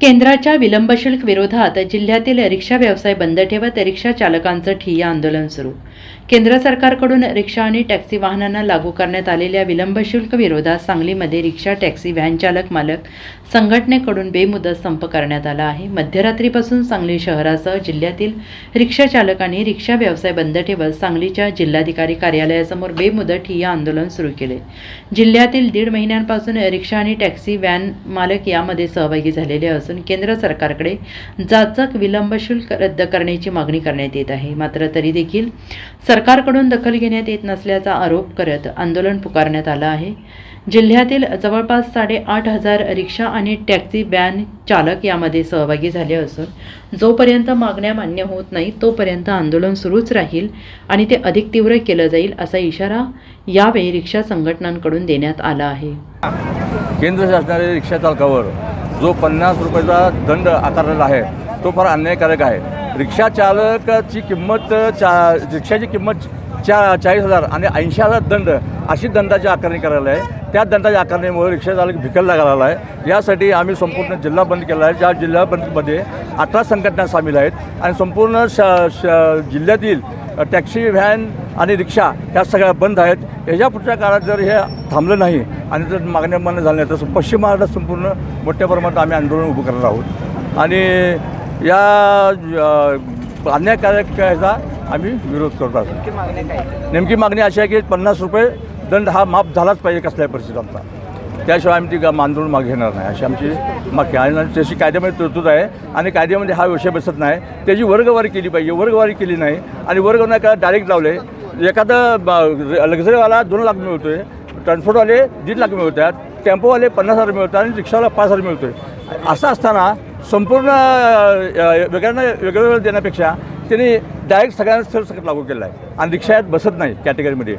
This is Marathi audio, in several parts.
केंद्राच्या विलंबशुल्क विरोधात जिल्ह्यातील रिक्षा व्यवसाय बंद ठेवत रिक्षा चालकांचं ठिय्या आंदोलन सुरू. केंद्र सरकारकडून रिक्षा आणि टॅक्सी वाहनांना लागू करण्यात आलेल्या विलंब शुल्क विरोधात सांगलीमध्ये रिक्षा टॅक्सी व्हॅन चालक मालक संघटनेकडून बेमुदत संप करण्यात आला आहे. मध्यरात्रीपासून सांगली शहरासह जिल्ह्यातील रिक्षा चालकांनी रिक्षा व्यवसाय बंद ठेवत सांगलीच्या जिल्हाधिकारी कार्यालयासमोर बेमुदत ठिय्या आंदोलन सुरू केले. जिल्ह्यातील दीड महिन्यांपासून रिक्षा आणि टॅक्सी व्हॅन मालक यामध्ये सहभागी झालेले असून केंद्र सरकारकडे जाचक विलंब शुल्क रद्द करण्याची मागणी करण्यात येत आहे. मात्र तरी देखील सरकारकडून दखल घेण्यात येत नसल्याचा आरोप करत आंदोलन पुकारण्यात आलं आहे. जिल्ह्यातील जवळपास साडेआठ हजार रिक्षा आणि टॅक्सी व्हॅन चालक यामध्ये सहभागी झाले असून जोपर्यंत मागण्या मान्य होत नाही तोपर्यंत आंदोलन सुरूच राहील आणि ते अधिक तीव्र केलं जाईल असा इशारा यावेळी रिक्षा संघटनांकडून देण्यात आला आहे. केंद्र शासनाने रिक्षा चालकावर जो पन्नास रुपयाचा दंड आकारलेला आहे तो फार अन्यायकारक आहे. रिक्षा चालकाची किंमत चा रिक्षाची किंमत चा चाळीस हजार आणि ऐंशी हजार दंड अशी दंडाची आकारणी करायला आहे. त्या दंडाच्या आकारणीमुळे रिक्षा चालक भिकलला लागला आहे. यासाठी आम्ही संपूर्ण जिल्हा बंद केला आहे. ज्या जिल्हा बंदमध्ये अठरा संघटना सामील आहेत आणि संपूर्ण श श जिल्ह्यातील टॅक्सी व्हॅन आणि रिक्षा ह्या सगळ्या बंद आहेत. ह्याच्या पुढच्या काळात जर हे थांबलं नाही आणि जर मागण्या मान्य झाल्या नाही तर पश्चिम महाराष्ट्रात संपूर्ण मोठ्या प्रमाणात आम्ही आंदोलन उभं करणार आहोत. आणि या अन्यायकारक आम्ही विरोध करत नेमकी मागणी अशी आहे की पन्नास रुपये दंड हा माफ झालाच पाहिजे कसल्याही परिस्थितीत आमचा. त्याशिवाय आम्ही ती आंदोलन मागे घेणार नाही. अशी आमची मागणी आणि तशी कायद्यामध्ये तरतूद आहे. आणि कायद्यामध्ये हा विषय बसत नाही. त्याची वर्गवारी केली पाहिजे. वर्गवारी केली नाही. आणि वर्ग नाही का डायरेक्ट लावले. एखादं लक्झरीवाला दोन लाख मिळतो आहे ट्रान्सपोर्टवाले दीड लाख मिळतात टेम्पोवाले पन्नास हजार मिळतात आणि रिक्षावाला पाच हजार मिळतो आहे असं असताना संपूर्ण वेगळ्यांना वेगळं देण्यापेक्षा त्यांनी डायरेक्ट सगळ्यांना सरसकट लागू केला आहे आणि रिक्षा यात बसत नाही कॅटेगरीमध्ये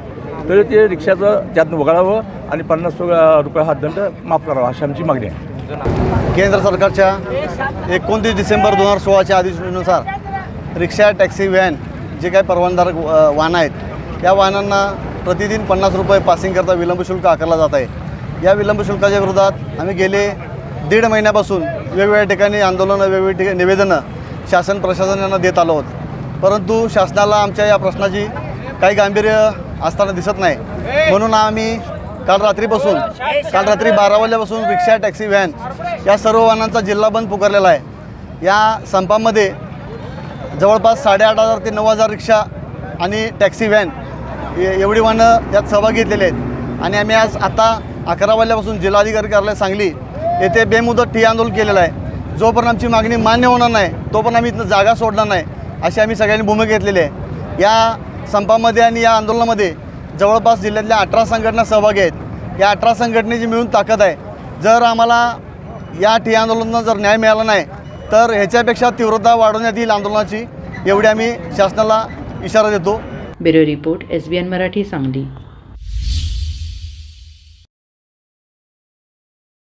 तर ते रिक्षाचं त्यातनं वगळावं आणि पन्नास रुपये हा दंड माफ करावा अशी आमची मागणी आहे. केंद्र सरकारच्या एकोणतीस डिसेंबर दोन हजार सोळाच्या अधिसूचनेनुसार रिक्षा टॅक्सी व्हॅन जे काही परवानधारक वाहनं आहेत या वाहनांना प्रतिदिन पन्नास रुपये पासिंगकरता विलंब शुल्क आकारला जात आहे. या विलंब शुल्काच्या विरोधात आम्ही गेले दीड महिन्यापासून वेगवेगळ्या ठिकाणी आंदोलनं वेगवेगळ्या ठिकाणी निवेदनं शासन प्रशासनानं देत आलो आहोत. परंतु शासनाला आमच्या या प्रश्नाची काही गांभीर्य असताना दिसत नाही. म्हणून आम्ही काल रात्रीपासून काल रात्री बारा वाजल्यापासून रिक्षा टॅक्सी व्हॅन या सर्व वाहनांचा जिल्हा बंद पुकारलेला आहे. या संपामध्ये जवळपास साडेआठ हजार ते नऊ हजार रिक्षा आणि टॅक्सी व्हॅन ए- एवढी वाहनं यात सहभागी घेतलेली आहेत. आणि आम्ही आज आता अकरा वाजल्यापासून जिल्हाधिकारी कार्यालय सांगली येथे बेमुदत ठिय्या आंदोलन केलेलं आहे. जोपर्यंत आमची मागणी मान्य होणार नाही तोपर्यंत आम्ही इथनं जागा सोडणार नाही अशी आम्ही सगळ्यांनी भूमिका घेतलेली आहे. या संपामध्ये आणि या आंदोलनामध्ये जवळपास जिल्ह्यातल्या अठरा संघटना सहभागी आहेत. या अठरा संघटनेची मिळून ताकद आहे. जर आम्हाला या ठिय्या आंदोलनात जर न्याय मिळाला नाही तर ह्याच्यापेक्षा तीव्रता वाढवण्यात येईल आंदोलनाची एवढी आम्ही शासनाला इशारा देतो. Bureau report S B N Marathi Sangli.